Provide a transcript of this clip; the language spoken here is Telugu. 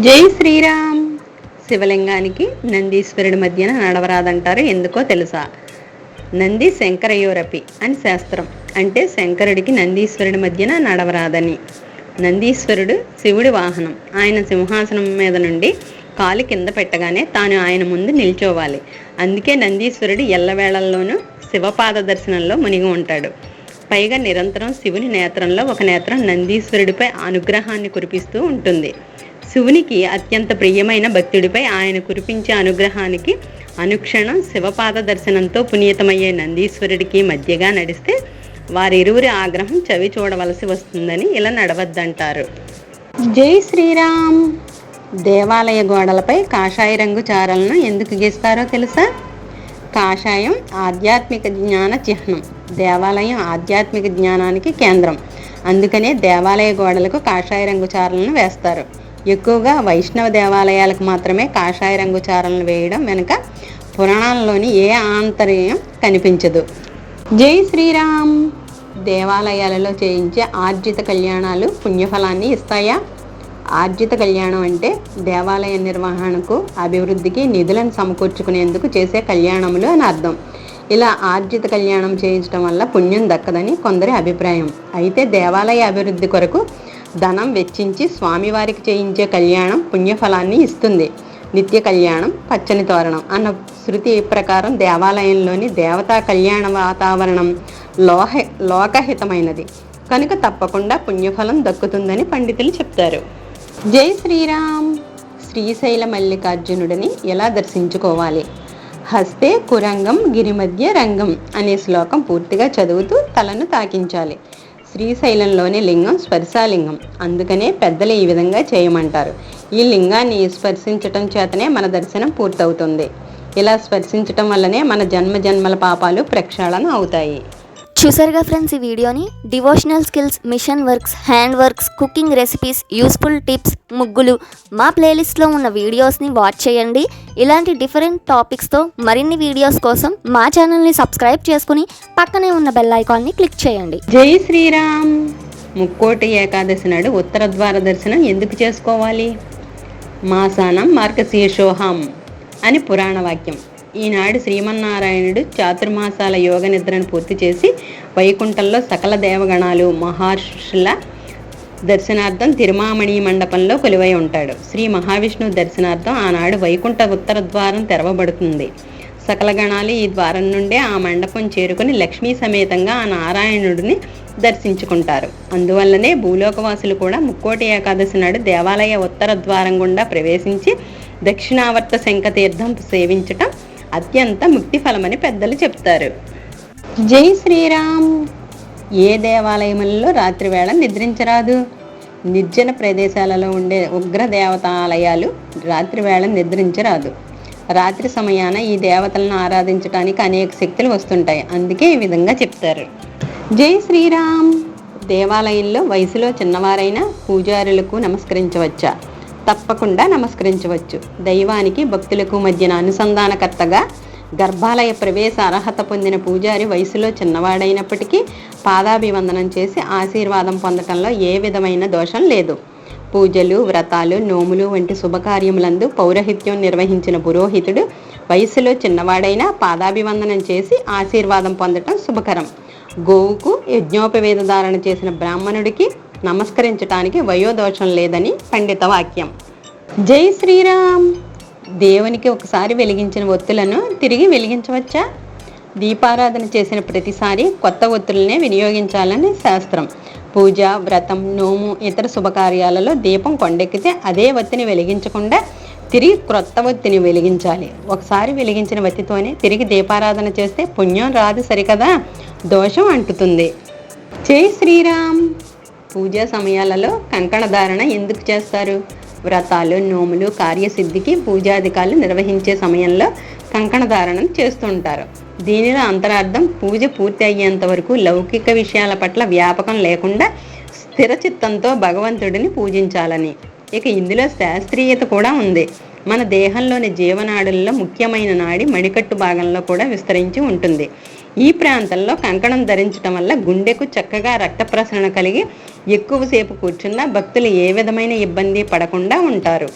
జై శ్రీరామ్. శివలింగానికి నందీశ్వరుడి మధ్యన నడవరాదంటారు ఎందుకో తెలుసా? నంది శంకరయోరపి అని శాస్త్రం. అంటే శంకరుడికి నందీశ్వరుడి మధ్యన నడవరాదని. నందీశ్వరుడు శివుడి వాహనం. ఆయన సింహాసనం మీద నుండి కాలు కింద పెట్టగానే తాను ఆయన ముందు నిల్చోవాలి. అందుకే నందీశ్వరుడు ఎల్లవేళల్లోనూ శివపాద దర్శనంలో మునిగి ఉంటాడు. పైగా నిరంతరం శివుని నేత్రంలో ఒక నేత్రం నందీశ్వరుడిపై అనుగ్రహాన్ని కురిపిస్తూ ఉంటుంది. శివునికి అత్యంత ప్రియమైన భక్తుడిపై ఆయన కురిపించే అనుగ్రహానికి అనుక్షణం శివపాద దర్శనంతో పునీతమయ్యే నందీశ్వరుడికి మధ్యగా నడిస్తే వారిరువురి ఆగ్రహం చవి చూడవలసి వస్తుందని ఇలా నడవద్దంటారు. జై శ్రీరామ్! దేవాలయ గోడలపై కాషాయ రంగు చారలను ఎందుకు గీస్తారో తెలుసా? కాషాయం ఆధ్యాత్మిక జ్ఞాన చిహ్నం. దేవాలయం ఆధ్యాత్మిక జ్ఞానానికి కేంద్రం. అందుకనే దేవాలయ గోడలకు కాషాయ రంగు చారలను వేస్తారు. ఎక్కువగా వైష్ణవ దేవాలయాలకు మాత్రమే కాషాయ రంగు చారలను వేయడం వెనుక పురాణాల్లోని ఏ ఆంతర్యం కనిపించదు. జై శ్రీరామ్! దేవాలయాలలో చేయించే ఆర్జిత కళ్యాణాలు పుణ్యఫలాన్ని ఇస్తాయా? ఆర్జిత కళ్యాణం అంటే దేవాలయ నిర్వహణకు అభివృద్ధికి నిధులను సమకూర్చుకునేందుకు చేసే కళ్యాణములు అని అర్థం. ఇలా ఆర్జిత కళ్యాణం చేయించడం వల్ల పుణ్యం దక్కదని కొందరి అభిప్రాయం. అయితే దేవాలయ అభివృద్ధి కొరకు ధనం వెచ్చించి స్వామివారికి చేయించే కళ్యాణం పుణ్యఫలాన్ని ఇస్తుంది. నిత్య కళ్యాణం పచ్చని తోరణం అన్న శృతి ప్రకారం దేవాలయంలోని దేవతా కళ్యాణ వాతావరణం లోహ లోకహితమైనది. కనుక తప్పకుండా పుణ్యఫలం దక్కుతుందని పండితులు చెప్తారు. జై శ్రీరామ్! శ్రీశైల మల్లికార్జునుడిని ఎలా దర్శించుకోవాలి? హస్తే కురంగం గిరిమధ్య రంగం అనే శ్లోకం పూర్తిగా చదువుతూ తలను తాకించాలి. శ్రీశైలంలోని లింగం స్పర్శాలింగం. అందుకనే పెద్దలు ఈ విధంగా చేయమంటారు. ఈ లింగాన్ని స్పర్శించటం చేతనే మన దర్శనం పూర్తవుతుంది. ఇలా స్పర్శించటం వల్లనే మన జన్మ జన్మల పాపాలు ప్రక్షాళన అవుతాయి. చూసారుగా ఫ్రెండ్స్ ఈ వీడియోని? Devotional skills machine works hand works cooking recipes useful tips ముగ్గులు. మా ప్లేలిస్ట్లో ఉన్న వీడియోస్ని వాచ్ చేయండి. ఇలాంటి డిఫరెంట్ టాపిక్స్తో మరిన్ని వీడియోస్ కోసం మా ఛానల్ని సబ్స్క్రైబ్ చేసుకుని పక్కనే ఉన్న బెల్ ఐకాన్ని క్లిక్ చేయండి. జై శ్రీరామ్. ముక్కోటి ఏకాదశి నాడు ఉత్తర ద్వార దర్శనం ఎందుకు చేసుకోవాలి? మాసానం మార్గశీర్షోహం అని పురాణ వాక్యం. ఈనాడు శ్రీమన్నారాయణుడు చాతుర్మాసాల యోగ నిద్రను పూర్తి చేసి వైకుంఠంలో సకల దేవగణాలు మహర్షుల దర్శనార్థం తిరుమామణి మండపంలో కొలువై ఉంటాడు. శ్రీ మహావిష్ణువు దర్శనార్థం ఆనాడు వైకుంఠ ఉత్తర ద్వారం తెరవబడుతుంది. సకల గణాలు ఈ ద్వారం నుండే ఆ మండపం చేరుకుని లక్ష్మీ సమేతంగా ఆ నారాయణుడిని దర్శించుకుంటారు. అందువల్లనే భూలోకవాసులు కూడా ముక్కోటి ఏకాదశి నాడు దేవాలయ ఉత్తర ద్వారం గుండా ప్రవేశించి దక్షిణావర్త శంఖతీర్థం సేవించటం అత్యంత ముక్తి ఫలమని పెద్దలు చెప్తారు. జై శ్రీరామ్. ఏ దేవాలయములలో రాత్రివేళ నిద్రించరాదు? నిర్జన ప్రదేశాలలో ఉండే ఉగ్ర దేవతాలయాలు రాత్రివేళ నిద్రించరాదు. రాత్రి సమయాన ఈ దేవతలను ఆరాధించడానికి అనేక శక్తులు వస్తుంటాయి. అందుకే ఈ విధంగా చెప్తారు. జై శ్రీరామ్. దేవాలయంలో వయసులో చిన్నవారైన పూజారులకు నమస్కరించవచ్చా? తప్పకుండా నమస్కరించవచ్చు. దైవానికి భక్తులకు మధ్యన అనుసంధానకర్తగా గర్భాలయ ప్రవేశ అర్హత పొందిన పూజారి వయసులో చిన్నవాడైనప్పటికీ పాదాభివందనం చేసి ఆశీర్వాదం పొందటంలో ఏ విధమైన దోషం లేదు. పూజలు వ్రతాలు నోములు వంటి శుభకార్యములందు పౌరహిత్యం నిర్వహించిన పురోహితుడు వయసులో చిన్నవాడైనా పాదాభివందనం చేసి ఆశీర్వాదం పొందటం శుభకరం. గోవుకు యజ్ఞోపవేద ధారణ చేసిన బ్రాహ్మణుడికి నమస్కరించటానికి వయోదోషం లేదని పండిత వాక్యం. జై శ్రీరామ్. దేవునికి ఒకసారి వెలిగించిన ఒత్తులను తిరిగి వెలిగించవచ్చా? దీపారాధన చేసిన ప్రతిసారి కొత్త ఒత్తులనే వినియోగించాలని శాస్త్రం. పూజ వ్రతం నోము ఇతర శుభకార్యాలలో దీపం కొండెక్కితే అదే ఒత్తిని వెలిగించకుండా తిరిగి క్రొత్త ఒత్తిని వెలిగించాలి. ఒకసారి వెలిగించిన వత్తితోనే తిరిగి దీపారాధన చేస్తే పుణ్యం రాదు సరికదా? దోషం అంటుతుంది. జై శ్రీరామ్. పూజా సమయాలలో కంకణ ధారణ ఎందుకు చేస్తారు? వ్రతాలు నోములు కార్యసిద్ధికి పూజాధికారులు నిర్వహించే సమయంలో కంకణ ధారణం చేస్తుంటారు. దీనిలో అంతరార్థం పూజ పూర్తి అయ్యేంత వరకు లౌకిక విషయాల పట్ల వ్యాపకం లేకుండా స్థిర చిత్తంతో భగవంతుడిని పూజించాలని. ఇక ఇందులో శాస్త్రీయత కూడా ఉంది. మన దేహంలోని జీవనాడుల్లో ముఖ్యమైన నాడి మడికట్టు భాగంలో కూడా విస్తరించి ఉంటుంది. ఈ ప్రాంతంలో కంకణం ధరించడం వల్ల గుండెకు చక్కగా రక్త ప్రసరణ కలిగి ఎక్కువసేపు కూర్చున్న భక్తులు ఏ విధమైన ఇబ్బంది పడకుండా ఉంటారు.